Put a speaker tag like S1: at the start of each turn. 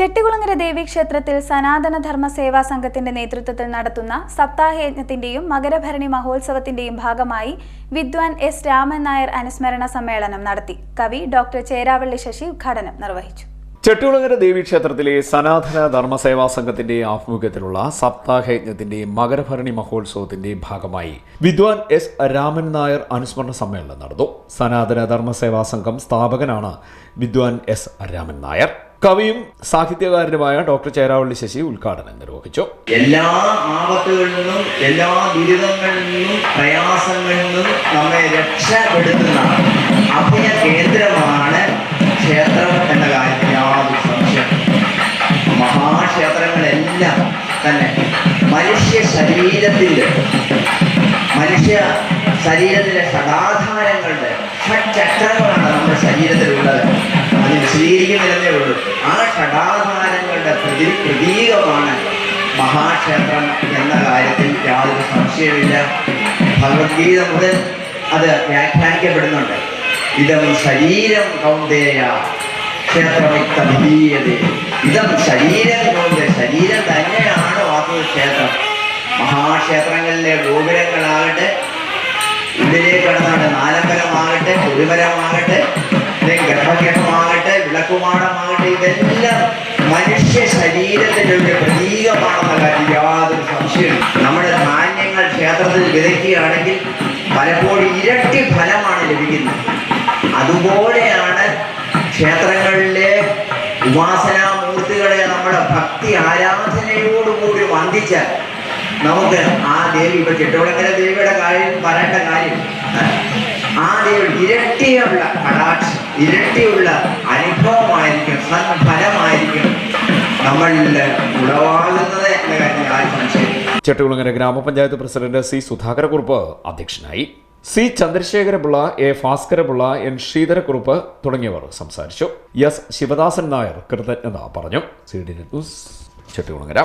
S1: ചെട്ടികുളങ്ങര ദേവീക്ഷേത്രത്തിൽ സനാതന ധർമ്മ സേവാ സംഘത്തിന്റെ നേതൃത്വത്തിൽ നടത്തുന്ന സപ്താഹയജ്ഞത്തിന്റെയും മകരഭരണി മഹോത്സവത്തിന്റെയും ഭാഗമായി വിദ്വാൻ എസ് രാമൻ നായർ അനുസ്മരണ സമ്മേളനം നടത്തി. കവി ഡോക്ടർ ചേരാവള്ളി ശശി ഉദ്ഘാടനം നിർവഹിച്ചു.
S2: ചെട്ടികുളങ്ങര ദേവീക്ഷേത്രത്തിലെ സനാതന ധർമ്മ സേവാ സംഘത്തിന്റെ ആഭിമുഖ്യത്തിലുള്ള സപ്താഹയജ്ഞത്തിന്റെയും മകരഭരണി മഹോത്സവത്തിന്റെയും ഭാഗമായി വിദ്വാൻ എസ് രാമൻ നായർ അനുസ്മരണ സമ്മേളനം നടന്നു. സനാതന ധർമ്മ സേവാ സംഘം സ്ഥാപകനാണ് വിദ്വാൻ എസ് രാമൻ നായർ. കവിയും സാഹിത്യകാരനുമായ ഡോക്ടർ ചേരാവള്ളി ശശി ഉദ്ഘാടനം നിർവഹിച്ചു.
S3: എല്ലാ ആപത്തുകളിൽ നിന്നും എല്ലാ ദുരിതങ്ങളിൽ നിന്നും പ്രയാസങ്ങളിൽ നിന്നും നമ്മെ രക്ഷപ്പെടുത്തുന്ന അഭയ കേന്ദ്രമാണ് ക്ഷേത്രം എന്ന കാര്യത്തിൽ യാതൊരു സംശയം മഹാക്ഷേത്രങ്ങളെല്ലാം തന്നെ മനുഷ്യ ശരീരത്തിന്റെ മനുഷ്യ ശരീരത്തിലെ ഷടാധാരങ്ങളുടെ ഷഡ്ചക്രങ്ങളാണ് നമ്മുടെ ശരീരത്തിലുള്ളത് അത് വിശദീകരിക്കുന്നില്ലെന്നേ ഉള്ളൂ. ആ ഷടാധാരങ്ങളുടെ പ്രതി പ്രതീകമാണ് മഹാക്ഷേത്രം എന്ന കാര്യത്തിൽ യാതൊരു സംശയമില്ല ഭഗവത്ഗീത മുതൽ അത് വ്യാഖ്യാനിക്കപ്പെടുന്നുണ്ട്. ഇതം ശരീരം കൗന്ദേയ ക്ഷേത്രമിത്തീയതേ ഇതം ശരീരം കൗന്ദേ ശരീരം തന്നെയാണ് വാസ്തു ക്ഷേത്രം? മഹാക്ഷേത്രങ്ങളിലെ ഗോപുരങ്ങളാകട്ടെ ഇതിലേക്കടന്നാണ് കടന്നാണ് നാലമ്പലമാകട്ടെ കൊടിമരമാകട്ടെ ഇതെല്ലാം മനുഷ്യ ശരീരത്തിന്റെ ഒരു പ്രതീകമാണെന്ന കാര്യം യാതൊരു സംശയം നമ്മുടെ ധാന്യങ്ങൾ ക്ഷേത്രത്തിൽ വിതയ്ക്കുകയാണെങ്കിൽ പലപ്പോഴും ഇരട്ടി ഫലമാണ് ലഭിക്കുന്നത്. അതുപോലെയാണ് ക്ഷേത്രങ്ങളിലെ ഉപാസനാമൂർത്തികളെ നമ്മുടെ ഭക്തി ആരാധനയോടുകൂടി വന്ദിച്ചാൽ നമുക്ക് ആ ദേവി ഇപ്പൊ ചെട്ടുകുളങ്ങര ദേവിയുടെ കാര്യം പറയേണ്ട കാര്യം. ആ ദേവി ഇരട്ടിയുള്ള കടാക്ഷം ഇരട്ടിയുള്ള അനുഭവമായിരിക്കും സംശയം
S2: ചെട്ടികുളങ്ങര ഗ്രാമപഞ്ചായത്ത് പ്രസിഡന്റ് സി സുധാകരക്കുറുപ്പ് അധ്യക്ഷനായി. C Chandrasekharapillai A Bhaskarapillai N Sreedharakurup തുടങ്ങിയവർ സംസാരിച്ചു. എസ് ശിവദാസൻ നായർ കൃതജ്ഞത പറഞ്ഞു. C D news Chettikulangara.